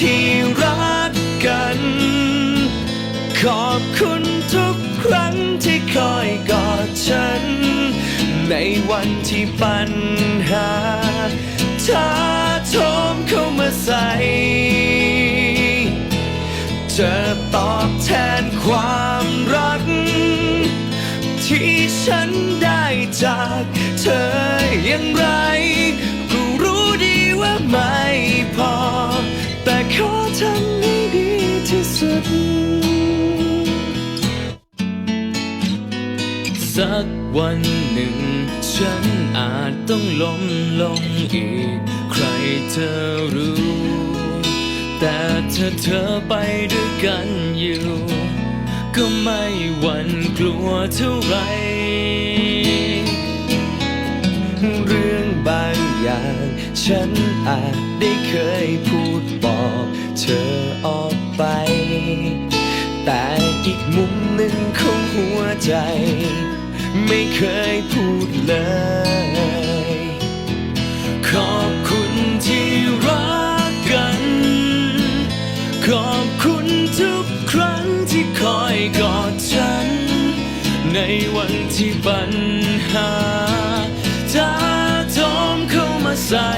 ที่รักกัน ขอบคุณทุกครั้งที่คอยกอดฉัน ในวันที่ปัญหาท้าโถมเข้ามาใส่จะตอบแทนความรัก ที่ฉันได้จากเธอ ขอทำให้ดีที่สุด สักวันหนึ่ง ฉันอาจต้องล้มลงอีก ใครเธอรู้ แต่ถ้าเธอไปด้วยกันอยู่ ก็ไม่หวั่นกลัวเท่าไร เรื่องบางอย่าง ฉันอาจได้เคยพูด เธอออกไป แต่อีกมุมหนึ่งของหัวใจ ไม่เคยพูดเลย ขอบคุณที่รักกัน ขอบคุณทุกครั้งที่คอยกอดฉัน ในวันที่ปัญหาท้าโถมเข้ามาใส่